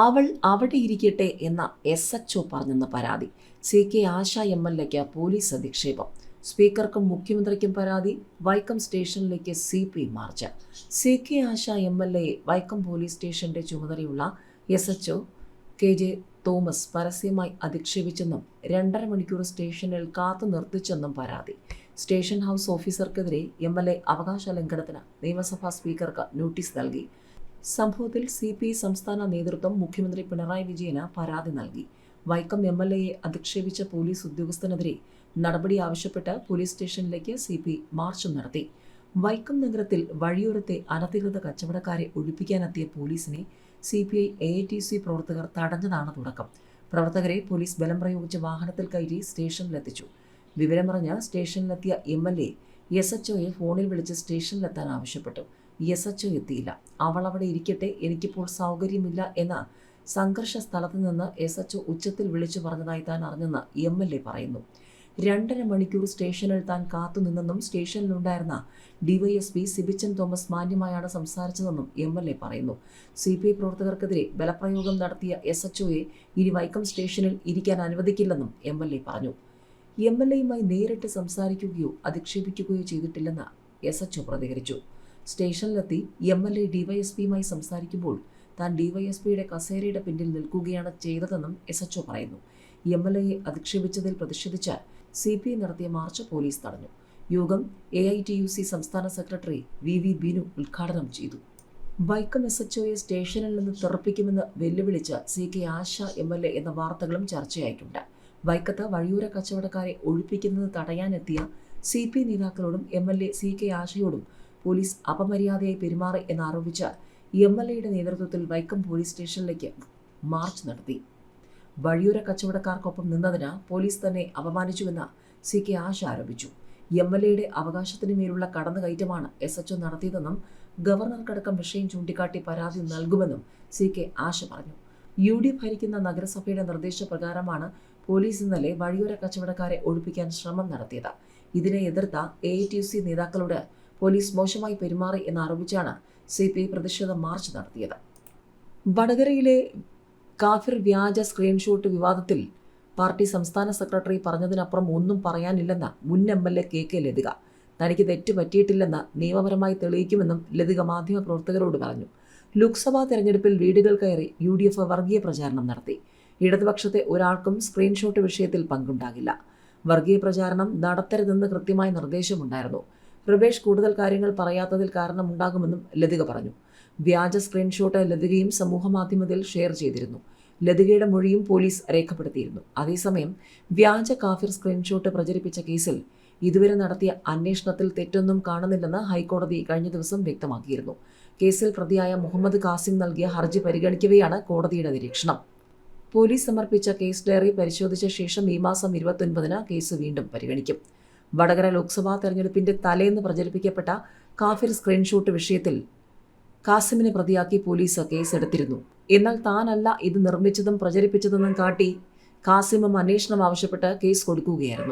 അവൾ അവിടെ ഇരിക്കട്ടെ എന്ന എസ് എച്ച് ഒ പറഞ്ഞെന്ന പരാതി. C K Asha M L എക്ക് പോലീസ് അധിക്ഷേപം. സ്പീക്കർക്കും മുഖ്യമന്ത്രിക്കും പരാതി. വൈക്കം സ്റ്റേഷനിലേക്ക് C P march. C K Asha M L A Vaikom police സ്റ്റേഷന്റെ ചുമതലയുള്ള S H O K J Thomas പരസ്യമായി അധിക്ഷേപിച്ചെന്നും രണ്ടര മണിക്കൂർ സ്റ്റേഷനിൽ കാത്തു നിർത്തിച്ചെന്നും പരാതി. സ്റ്റേഷൻ ഹൗസ് ഓഫീസർക്കെതിരെ എം എൽ എ അവകാശ ലംഘനത്തിന് നിയമസഭാ സ്പീക്കർക്ക് നോട്ടീസ് നൽകി. സംഭവത്തിൽ സി പി ഐ സംസ്ഥാന നേതൃത്വം മുഖ്യമന്ത്രി പിണറായി വിജയന് പരാതി നൽകി. വൈക്കം എം എൽ എയെ അധിക്ഷേപിച്ച പോലീസ് ഉദ്യോഗസ്ഥനെതിരെ നടപടി ആവശ്യപ്പെട്ട് പോലീസ് സ്റ്റേഷനിലേക്ക് സി പി മാർച്ചും നടത്തി. വൈക്കം നഗരത്തിൽ വഴിയോരത്തെ അനധികൃത കച്ചവടക്കാരെ ഒഴിപ്പിക്കാനെത്തിയ പോലീസിനെ C P I A T C പ്രവർത്തകർ തടഞ്ഞതാണ് തുടക്കം. പ്രവർത്തകരെ പോലീസ് ബലം പ്രയോഗിച്ച് വാഹനത്തിൽ കയറ്റി സ്റ്റേഷനിലെത്തിച്ചു. വിവരമറിഞ്ഞ് സ്റ്റേഷനിലെത്തിയ M L A S H ഒയെ ഫോണിൽ വിളിച്ച് സ്റ്റേഷനിലെത്താൻ ആവശ്യപ്പെട്ടു. എസ് എച്ച് എത്തിയില്ല. അവൾ അവിടെ ഇരിക്കട്ടെ എനിക്കിപ്പോൾ സൗകര്യമില്ല എന്ന സംഘർഷ സ്ഥലത്ത് നിന്ന് എസ് എച്ച് ഉച്ചത്തിൽ വിളിച്ചു പറഞ്ഞതായി താൻ അറിഞ്ഞെന്ന് എം എൽ എ പറയുന്നു. രണ്ടര മണിക്കൂർ സ്റ്റേഷനിൽ താൻ കാത്തുനിന്നെന്നും സ്റ്റേഷനിലുണ്ടായിരുന്ന ഡിവൈഎസ്പി സിബിച്ചൻ തോമസ് മാന്യമായാണ് സംസാരിച്ചതെന്നും എം എൽ എ പറയുന്നു. സി പി ഐ പ്രവർത്തകർക്കെതിരെ ബലപ്രയോഗം നടത്തിയ എസ് എച്ച് ഒയെ ഇനി വൈക്കം സ്റ്റേഷനിൽ ഇരിക്കാൻ അനുവദിക്കില്ലെന്നും എം എൽ എ പറഞ്ഞു. എം എൽ എയുമായി നേരിട്ട് സംസാരിക്കുകയോ അധിക്ഷേപിക്കുകയോ ചെയ്തിട്ടില്ലെന്ന് എസ് എച്ച് ഒ പ്രതികരിച്ചു. സ്റ്റേഷനിലെത്തി എം എൽ എ ഡിവൈഎസ്പിയുമായി സംസാരിക്കുമ്പോൾ താൻ ഡിവൈഎസ്പിയുടെ കസേരയുടെ പിന്നിൽ നിൽക്കുകയാണ് ചെയ്തതെന്നും എസ് എച്ച് പറയുന്നു. എം എൽ എയെ അധിക്ഷേപിച്ചതിൽ പ്രതിഷേധിച്ച് സി പി ഐ നടത്തിയ മാർച്ച് പോലീസ് തടഞ്ഞു. യോഗം A I T U C സംസ്ഥാന സെക്രട്ടറി വി വി ബിനു ഉദ്ഘാടനം ചെയ്തു. വൈക്കം എസ് എച്ച് ഒയെ സ്റ്റേഷനിൽ നിന്ന് തെറപ്പിക്കുമെന്ന് വെല്ലുവിളിച്ച് C K Asha M L A എന്ന വാർത്തകളും ചർച്ചയായിട്ടുണ്ട്. വൈക്കത്ത് വഴിയൂര കച്ചവടക്കാരെ ഒഴിപ്പിക്കുന്നത് തടയാനെത്തിയ C P നേതാക്കളോടും M L A C K ആശയോടും police അപമര്യാദയായി പെരുമാറി എന്നാരോപിച്ച് എം എൽ എയുടെ നേതൃത്വത്തിൽ വൈക്കം പോലീസ് സ്റ്റേഷനിലേക്ക് മാർച്ച് നടത്തി. വഴിയൂര കച്ചവടക്കാർക്കൊപ്പം നിന്നതിന് പോലീസ് തന്നെ അപമാനിച്ചുവെന്ന് സി കെ ആശ ആരോപിച്ചു. എം എൽ എയുടെ അവകാശത്തിന് മേലുള്ള കടന്നുകയറ്റമാണ് എസ് എച്ച് ഒ നടത്തിയതെന്നും ഗവർണർക്കടക്കം വിഷയം ചൂണ്ടിക്കാട്ടി പരാതി നൽകുമെന്നും സി കെ ആശ പറഞ്ഞു. യു ഡി ഭരിക്കുന്ന നഗരസഭയുടെ നിർദ്ദേശപ്രകാരമാണ് പോലീസ് ഇന്നലെ വഴിയോര കച്ചവടക്കാരെ ഒഴിപ്പിക്കാൻ ശ്രമം നടത്തിയത്. ഇതിനെ എതിർത്ത എ ടി സി നേതാക്കളോട് പോലീസ് മോശമായി പെരുമാറി എന്നാരോപിച്ചാണ് സി പി ഐ പ്രതിഷേധ മാർച്ച് നടത്തിയത്. വടകരയിലെ കാഫിർ വ്യാജ സ്ക്രീൻഷോട്ട് വിവാദത്തിൽ പാർട്ടി സംസ്ഥാന സെക്രട്ടറി പറഞ്ഞതിനപ്പുറം ഒന്നും പറയാനില്ലെന്ന് മുൻ M L A K K Lathika. തനിക്ക് തെറ്റ് പറ്റിയിട്ടില്ലെന്ന് നിയമപരമായി തെളിയിക്കുമെന്നും ലതിക മാധ്യമപ്രവർത്തകരോട് പറഞ്ഞു. ലോക്സഭാ തെരഞ്ഞെടുപ്പിൽ വീടുകൾ കയറി യു ഡി എഫ് വർഗീയ പ്രചാരണം നടത്തി. ഇടതുപക്ഷത്തെ ഒരാൾക്കും സ്ക്രീൻഷോട്ട് വിഷയത്തിൽ പങ്കുണ്ടാകില്ല. വർഗീയ പ്രചാരണം നടത്തരുതെന്ന് കൃത്യമായ നിർദ്ദേശമുണ്ടായിരുന്നു. കൃപേഷ് കൂടുതൽ കാര്യങ്ങൾ പറയാത്തതിൽ കാരണമുണ്ടാകുമെന്നും ലതിക പറഞ്ഞു. വ്യാജ സ്ക്രീൻഷോട്ട് ലതികയും സമൂഹമാധ്യമത്തിൽ ഷെയർ ചെയ്തിരുന്നു. ലതികയുടെ മൊഴിയും പോലീസ് രേഖപ്പെടുത്തിയിരുന്നു. അതേസമയം വ്യാജ കാഫിർ സ്ക്രീൻഷോട്ട് പ്രചരിപ്പിച്ച കേസിൽ ഇതുവരെ നടത്തിയ അന്വേഷണത്തിൽ തെറ്റൊന്നും കാണുന്നില്ലെന്ന് ഹൈക്കോടതി കഴിഞ്ഞ ദിവസം വ്യക്തമാക്കിയിരുന്നു. കേസിൽ പ്രതിയായ മുഹമ്മദ് കാസിം നൽകിയ ഹർജി പരിഗണിക്കവെയാണ് കോടതിയുടെ നിരീക്ഷണം. പോലീസ് സമർപ്പിച്ച കേസ് ഡയറി പരിശോധിച്ച ശേഷം ഈ മാസം ഇരുപത്തൊൻപതിന് കേസ് വീണ്ടും പരിഗണിക്കും. വടകര ലോക്സഭാ തെരഞ്ഞെടുപ്പിന്റെ തലേന്ന് പ്രചരിപ്പിക്കപ്പെട്ട കാഫിർ സ്ക്രീൻഷോട്ട് വിഷയത്തിൽ കാസിമിനെ പ്രതിയാക്കി പോലീസ് കേസെടുത്തിരുന്നു. എന്നാൽ താനല്ല ഇത് നിർമ്മിച്ചതും പ്രചരിപ്പിച്ചതെന്നും കാട്ടി കാസിമും അന്വേഷണം ആവശ്യപ്പെട്ട് കേസ് കൊടുക്കുകയായിരുന്നു.